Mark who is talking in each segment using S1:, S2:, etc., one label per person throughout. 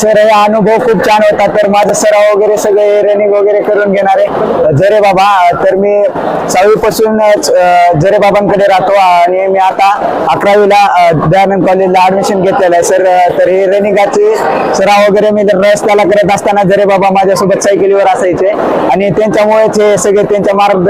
S1: Sir हा अनुभव खूप छान होता. तर माझं सराव वगैरे सगळे रनिंग वगैरे करून घेणारे जरे बाबा. तर मी सहावीपासूनच अं, जरे बाबांकडे राहतो आणि मी आता अकरावीला दयानंद कॉलेजला ऍडमिशन घेतलेलं आहे. सर तर हे रनिंगाचे सराव वगैरे मी रस्त्याला करत असताना जरे बाबा माझ्यासोबत सायकलीवर असायचे. आणि त्यांच्यामुळेच हे सगळे त्यांच्या मार्ग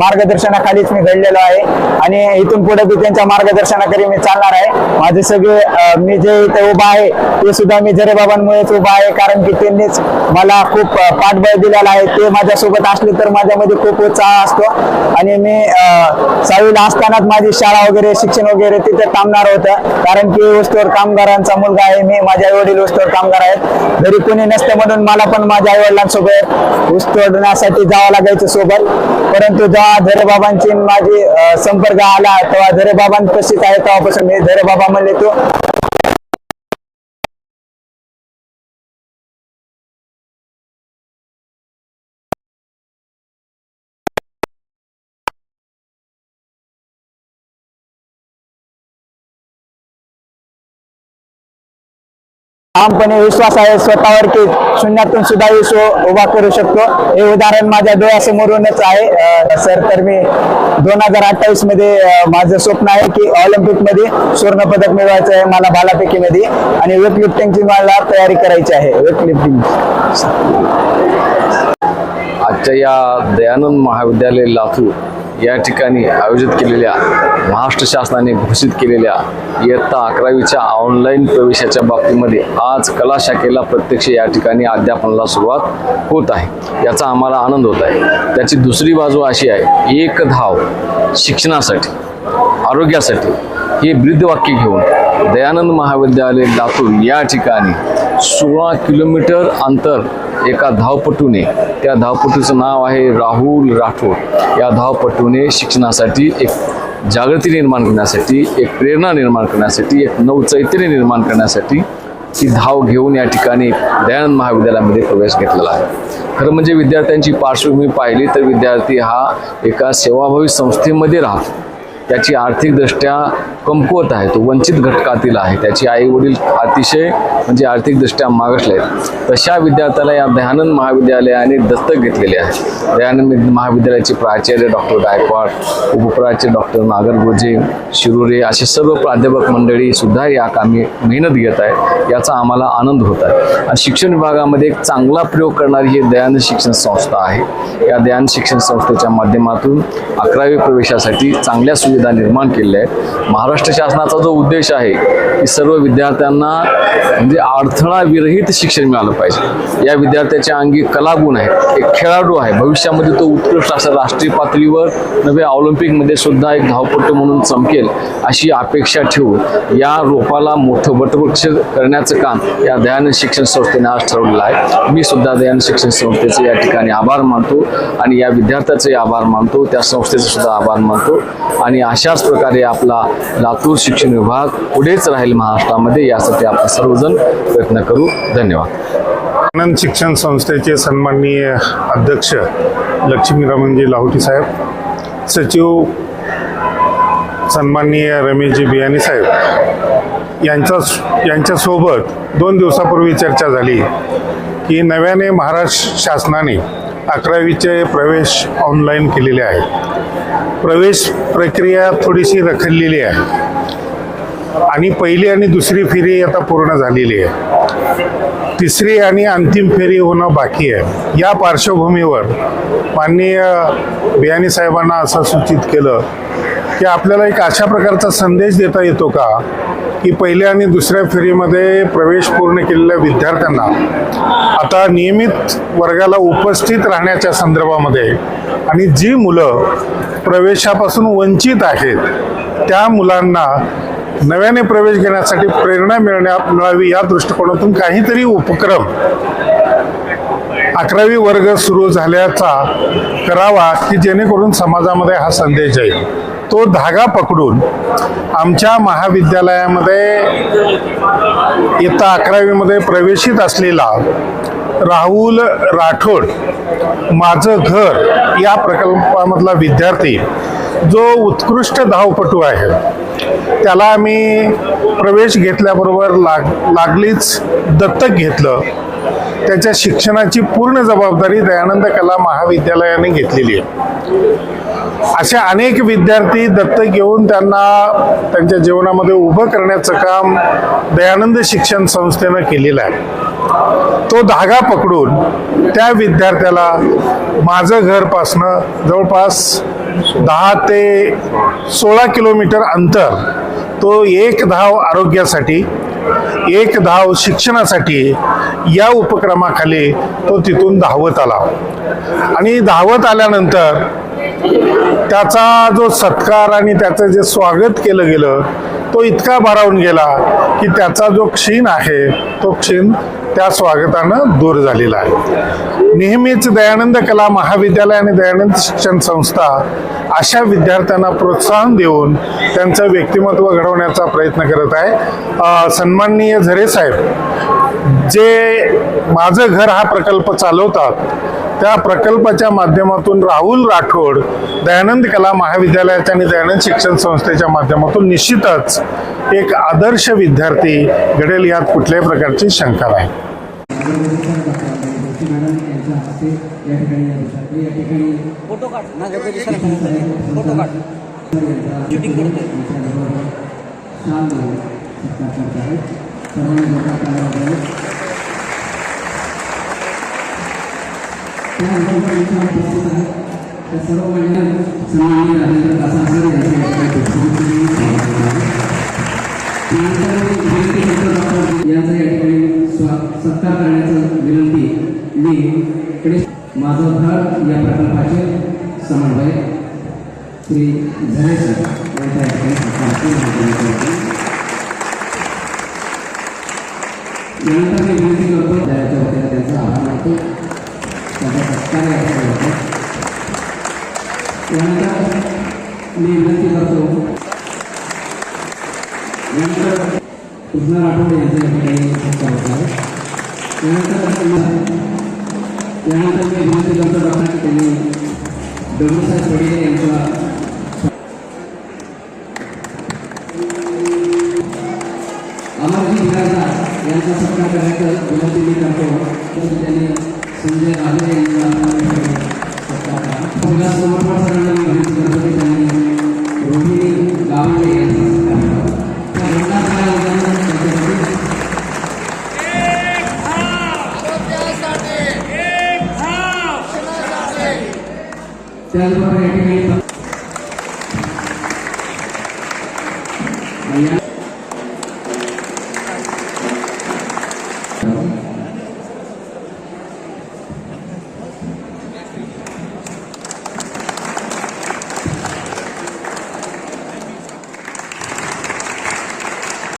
S1: मार्गदर्शनाखालीच मी घडलेलो आहे. आणि इथून पुढे बी त्यांच्या मार्गदर्शनाखाली मी चालणार आहे. माझे सगळे मी जे इथे उभा आहे ते सुद्धा मी जरे बाबांमुळेच उभा आहे. कारण की त्यांनीच मला खूप पाठबळ दिलेला आहे. ते माझ्यासोबत असले तर माझ्यामध्ये खूप उत्साह असतो. आणि मी सहावीला असतानाच माझी शाळा वगैरे शिक्षण वगैरे तिथे थांबणार होतं. कारण की ऊसतोड कामगारांचा मुलगा आहे मी. माझे आई वडील ऊसतोड कामगार आहेत. घरी कोणी नसतं म्हणून मला पण माझ्या आई वडिलांसोबत ऊस तोडण्यासाठी जावं लागायचं सोबत. परंतु जेव्हा झरे बाबांची माझी संपर्क आला तेव्हा झरे बाबां तशीच आहे. तेव्हापासून मी झरे बाबा म्हणले तू ठामपणे विश्वास आहे स्वतःवर की शून्यातून सुद्धा यश उभा करू शकतो. हे उदाहरण माझ्या डोळ्यासमोरूनच आहे. सर तर मी दोन हजार अठ्ठावीसमध्ये माझं स्वप्न आहे की ऑलिम्पिकमध्ये स्वर्ण पदक मिळवायचं आहे मला भालाफेकीमध्ये आणि वेट लिफ्टिंगची मला तयारी करायची आहे. वेट लिफ्टिंग
S2: आजच्या या दयानंद महाविद्यालय लातूर या ठिकाणी आयोजित केलेल्या महाराष्ट्र शासनाने घोषित केलेल्या इयत्ता अकरावीच्या ऑनलाईन प्रवेशाच्या बाबतीमध्ये आज कला शाखेला प्रत्यक्ष या ठिकाणी अध्यापनाला सुरुवात होत आहे. याचा आम्हाला आनंद होत आहे. त्याची दुसरी बाजू अशी आहे एक धाव शिक्षणासाठी आरोग्यासाठी हे ब्रीदवाक्य घेऊन दयानंद महाविद्यालय लातूर या ठिकाणी सोळा किलोमीटर अंतर एका धावपटूने त्या धावपटूचं नाव आहे राहुल राठोड. या धावपटूने शिक्षणासाठी एक जागृती निर्माण करण्यासाठी एक प्रेरणा निर्माण करण्यासाठी एक नवचैतन्य निर्माण करण्यासाठी ही धाव घेऊन या ठिकाणी दयानंद महाविद्यालयामध्ये प्रवेश घेतलेला आहे. खरं म्हणजे विद्यार्थ्यांची पार्श्वभूमी पाहिली तर विद्यार्थी हा एका सेवाभावी संस्थेमध्ये राहतो. त्याची आर्थिकदृष्ट्या कमकुवत आहे तो वंचित घटकातील आहे. त्याची आई वडील अतिशय म्हणजे आर्थिकदृष्ट्या मागासले आहेत. तशा विद्यार्थ्याला या दयानंद महाविद्यालयाने दत्तक घेतलेले आहे. दयानंद महाविद्यालयाचे प्राचार्य डॉक्टर गायकवाड उपप्राचार्य डॉक्टर नागर गोजे शिरुरे असे सर्व प्राध्यापक मंडळी सुद्धा या कामी मेहनत घेत आहेत. याचा आम्हाला आनंद होत आहे. आणि शिक्षण विभागामध्ये एक चांगला प्रयोग करणारी ही दयानंद शिक्षण संस्था आहे. या दयानंद शिक्षण संस्थेच्या माध्यमातून अकरावी प्रवेशासाठी चांगल्या सुविधा निर्माण केलेल्या आहेत महाराष्ट्र शासनाचा जो उद्देश आहे की सर्व विद्यार्थ्यांना म्हणजे अडथळा विरहित शिक्षण मिळालं पाहिजे. या विद्यार्थ्याच्या अंगी कलागुण आहे एक खेळाडू आहे. भविष्यामध्ये तो उत्कृष्ट असं राष्ट्रीय पातळीवर नव्हे ऑलिम्पिकमध्ये सुद्धा एक धावपटू म्हणून चमकेल अशी अपेक्षा ठेवून या रोपाला मोठं वटवृक्ष करण्याचं काम या दयानंद शिक्षण संस्थेने आज ठरवलेलं आहे. मी सुद्धा दयानंद शिक्षण संस्थेचे या ठिकाणी आभार मानतो आणि या विद्यार्थ्याचे आभार मानतो त्या संस्थेचे सुद्धा आभार मानतो. आणि अशाच प्रकारे आपला लातूर शिक्षण विभाग पुढेच राहील महाराष्ट्रामध्ये यासाठी आपण सर्वजण प्रयत्न करू. धन्यवाद.
S3: आनंद शिक्षण संस्थेचे सन्माननीय अध्यक्ष लक्ष्मीरामनजी लाहोटी साहेब सचिव सन्माननीय रमेशजी बियाणी साहेब यांच्या यांच्यासोबत दोन दिवसापूर्वी चर्चा झाली की नव्याने महाराष्ट्र शासनाने अकरावीचे प्रवेश ऑनलाईन केलेले आहेत. प्रवेश प्रक्रिया थोडीशी रखडलेली आहे. आणि पहिली आणि दुसरी फेरी आता पूर्ण झालेली आहे. तिसरी आणि अंतिम फेरी होणं बाकी आहे. या पार्श्वभूमीवर माननीय बियाणी साहेबांना असं सूचित केलं की आपल्याला एक अशा प्रकारचा संदेश देता येतो का? की पहिल्या आणि दुसऱ्या फेरीमध्ये प्रवेश पूर्ण केलेल्या विद्यार्थ्यांना आता नियमित वर्गाला उपस्थित राहण्याच्या संदर्भामध्ये आणि जी मुलं प्रवेशापासून वंचित आहेत त्या मुलांना नव्याने प्रवेश घेण्यासाठी प्रेरणा मिळण्या मिळावी या दृष्टिकोनातून काहीतरी उपक्रम अकरावी वर्ग सुरू झाल्याचा करावा की जेणेकरून समाजामध्ये हा संदेश जाईल. तो धागा पकडून आमच्या महाविद्यालयामध्ये इयत्ता अकरावीमध्ये प्रवेशित असलेला राहुल राठोड माझं घर या प्रकल्पामधला विद्यार्थी जो उत्कृष्ट धावपटू आहे त्याला आम्ही प्रवेश घेतल्याबरोबर लाग लागलीच दत्तक घेतलं. त्याच्या शिक्षणाची पूर्ण जबाबदारी दयानंद कला महाविद्यालयाने घेतलेली आहे. असे अनेक विद्यार्थी दत्तक घेऊन त्यांना त्यांच्या जीवनामध्ये उभं करण्याचं काम दयानंद शिक्षण संस्थेनं केलेलं आहे. तो धागा पकडून त्या विद्यार्थ्याला माझं घरपासनं जवळपास दहा ते सोळा किलोमीटर अंतर तो एक धाव आरोग्यासाठी एक धाव शिक्षणासाठी या उपक्रमाखाली तो तिथून धावत आला. आणि धावत आल्यानंतर त्याचा जो सत्कार आणि त्याचं जे स्वागत केलं गेलं तो इतका भारावून गेला की त्याचा जो क्षीण आहे तो क्षीण त्या स्वागतानं दूर झालेला आहे. नेहमीच दयानंद कला महाविद्यालय आणि दयानंद शिक्षण संस्था अशा विद्यार्थ्यांना प्रोत्साहन देऊन त्यांचं व्यक्तिमत्व घडवण्याचा प्रयत्न करत आहे. सन्माननीय झरे साहेब जे माझं घर हा प्रकल्प चालवतात त्या प्रकल्पाच्या माध्यमातून राहुल राठोड दयानंद कला महाविद्यालयाच्या आणि दयानंद शिक्षण संस्थेच्या माध्यमातून निश्चितच एक आदर्श विद्यार्थी घडेल यात कुठल्याही प्रकारची शंका नाही.
S4: फोटो काढ माझ्याकडे दिसायला पाहिजे. फोटो काढ शूटिंग करतोय
S5: शाल देऊन सत्कार करत आहेत सर्वांनी जोरदार टाळ्या वाजवाव्यात. त्यानंतर इथे उपस्थित आहेत त्या सर्व महिला सन्माननीय राजेंद्र कासारकर यांचे या ठिकाणी उपस्थितीने यांचा या ठिकाणी सत्कार करण्याचं विनंती मी इकडे माझं घर या प्रकल्पाचे समन्वय श्री झरे सर यांच्या या ठिकाणी यानंतर मी विनंती करतो त्याच्या वतीने त्यांचा आभार मानतो त्यांचा यानंतर मी विनंती करतो यानंतर कृष्णा राठोड यांचा या ठिकाणी यानंतर यानंतर मी विनंती करतो डॉक्टर त्यांनी दगडूसाहेब पडिले यांचा अमरजी बिराजदार यांचा सत्कार करायचा विनंती मी करतो तसं त्यांनी संजय राजे यांचा सत्कार करा विलास समर्पण सरांना